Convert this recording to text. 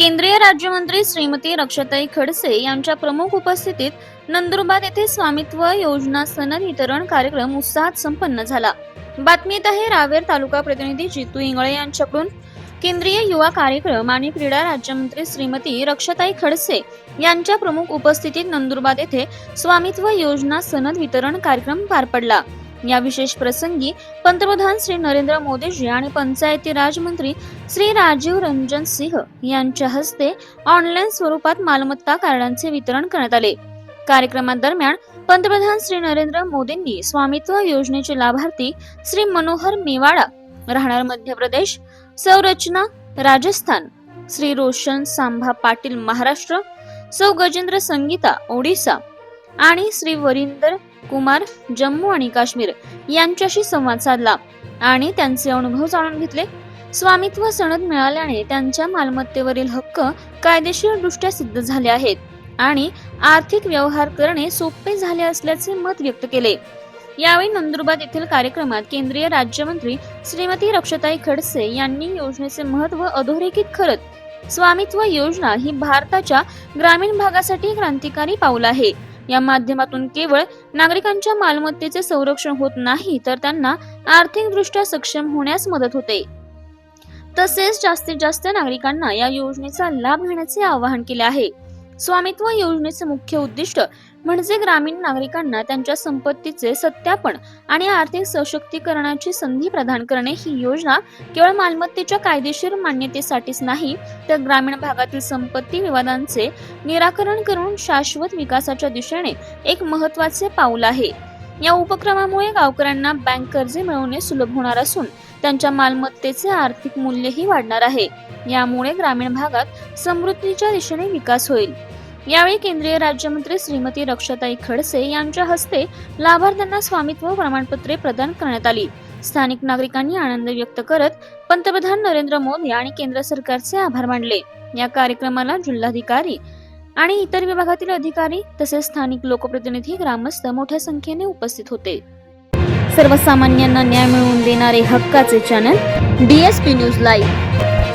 केंद्रीय राज्यमंत्री श्रीमती रक्षाताई खडसे यांच्या प्रमुख उपस्थितीत नंदुरबार येथे स्वामित्व योजना सनद वितरण कार्यक्रम उत्साहात संपन्न झाला. बातमीत आहे रावेर तालुका प्रतिनिधी जितू इंगळे यांच्याकडून. केंद्रीय युवा कार्यक्रम आणि क्रीडा राज्यमंत्री श्रीमती रक्षाताई खडसे यांच्या प्रमुख उपस्थितीत नंदुरबार येथे स्वामित्व योजना सनद वितरण कार्यक्रम पार पडला. या विशेष प्रसंगी पंतप्रधान श्री नरेंद्र मोदीजी आणि पंचायती राज मंत्री श्री राजीव रंजन सिंह यांच्या हस्ते ऑनलाईन स्वरूपात मालमत्ता कार्डांचे वितरण करण्यात आले. कार्यक्रमादरम्यान पंतप्रधान श्री नरेंद्र मोदींनी स्वामित्व योजनेचे लाभार्थी श्री मनोहर मेवाडा राहणार मध्य प्रदेश संरचना राजस्थान श्री रोशन सांभा पाटील महाराष्ट्र सौ गजेंद्र संगीता ओडिसा आणि श्री वरिंदर कुमार जम्मू आणि काश्मीर यांच्याशी संवाद साधला आणि त्यांचे अनुभव जाणून घेतले. स्वामित्व सनद मिळाल्याने त्यांच्या मालमत्तेवरील हक्क कायदेशीर दृष्ट्या सिद्ध झाले आहेत आणि आर्थिक व्यवहार करणे सोपे झाले असल्याचे मत व्यक्त केले. यावेळी नंदुरबार येथील कार्यक्रमात केंद्रीय राज्यमंत्री श्रीमती रक्षताई खडसे यांनी योजनेचे महत्त्व अधोरेखित करत स्वामित्व योजना ही भारताच्या ग्रामीण भागासाठी क्रांतिकारी पाऊल आहे. या माध्यमातून केवळ नागरिकांच्या मालमत्तेचे संरक्षण होत नाही तर त्यांना आर्थिकदृष्ट्या सक्षम होण्यास मदत होते. तसेच जास्तीत जास्त नागरिकांना या योजनेचा लाभ घेण्याचे आवाहन केले आहे. स्वामित्व योजनेचे मुख्य उद्दिष्ट म्हणजे ग्रामीण नागरिकांना त्यांच्या संपत्तीचे सत्यापन आणि आर्थिक सशक्तीकरणाची संधी प्रदान करणे ही योजना केवळ मालमत्तेच्या कायदेशीर मान्यतेसाठीच नाही तर ग्रामीण भागातील संपत्ती विवादांचे निराकरण करून शाश्वत विकासाच्या दिशेने एक महत्त्वाचे पाऊल आहे. या उपक्रमामुळे गावकऱ्यांना बँक कर्जे मिळवणे सुलभ होणार असून त्यांच्या मालमत्तेचे आर्थिक मूल्यही वाढणार आहे. यामुळे ग्रामीण भागात समृद्धीच्या दिशेने विकास होईल. यावेळी केंद्रीय राज्यमंत्री श्रीमती रक्षाताई खडसे यांच्या हस्ते लाभार्थ्यांना स्वामित्व प्रमाणपत्रे प्रदान करण्यात आली. स्थानिक नागरिकांनी आनंद व्यक्त करत पंतप्रधान नरेंद्र मोदी आणि केंद्र सरकारचे आभार मानले. या कार्यक्रमाला जिल्हाधिकारी आणि इतर विभागातील अधिकारी तसेच स्थानिक लोकप्रतिनिधी ग्रामस्थ मोठ्या संख्येने उपस्थित होते. सर्वसामान्यांना न्याय मिळवून देणारे हक्काचे चॅनल डीएसपी न्यूज लाईव्ह